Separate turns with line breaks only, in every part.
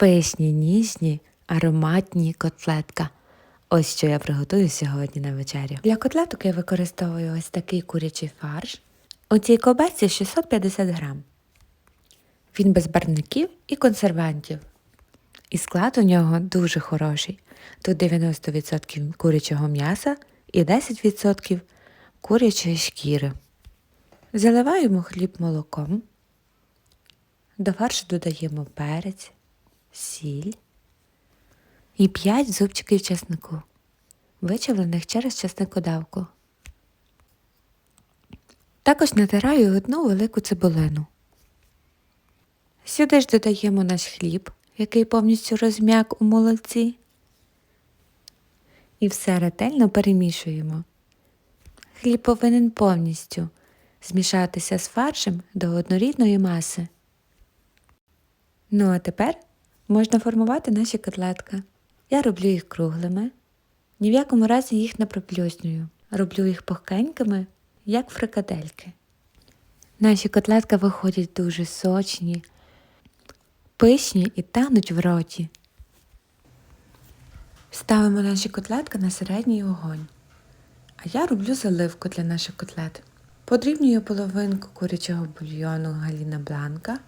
Пишні, ніжні, ароматні котлетка. Ось що я приготую сьогодні на вечерю. Для котлеток я використовую ось такий курячий фарш. У цій ковбасці 650 грам. Він без барвників і консервантів. І склад у нього дуже хороший. Тут 90% курячого м'яса і 10% курячої шкіри. Заливаємо хліб молоком. До фаршу додаємо перець, сіль і 5 зубчиків чеснику, вичавлених через чесникодавку. Також натираю одну велику цибулину. Сюди ж додаємо наш хліб, який повністю розм'як у молоці. І все ретельно перемішуємо. Хліб повинен повністю змішатися з фаршем до однорідної маси. Ну а тепер можна формувати наші котлетки. Я роблю їх круглими, ні в якому разі їх не проплюснюю. Роблю їх пухкенькими, як фрикадельки. Наші котлетки виходять дуже сочні, пишні і тануть в роті. Ставимо наші котлетки на середній огонь. А я роблю заливку для наших котлет. Подрібнюю половинку курячого бульйону Галіна Бланка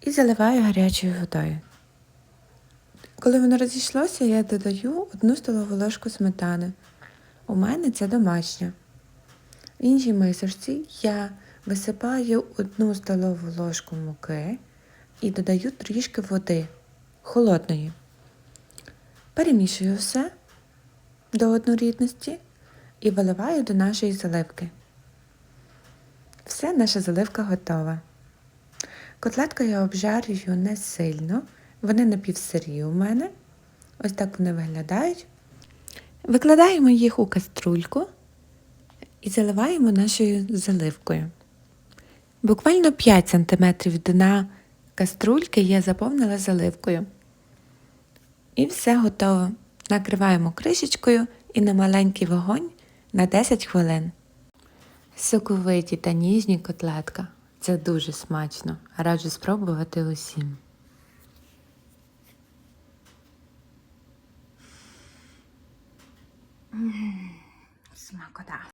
і заливаю гарячою водою. Коли воно розійшлося, я додаю одну столову ложку сметани. У мене це домашня. В іншій мисочці я висипаю одну столову ложку муки і додаю трішки води холодної. Перемішую все до однорідності і виливаю до нашої заливки. Все, наша заливка готова. Котлетку я обжарюю не сильно, вони напівсирі у мене. Ось так вони виглядають. Викладаємо їх у каструльку і заливаємо нашою заливкою. Буквально 5 см дна каструльки я заповнила заливкою. І все готово. Накриваємо кришечкою і на маленький вогонь на 10 хвилин. Соковиті та ніжні котлетка. Це дуже смачно. Раджу спробувати усім.
うん。スマホだ。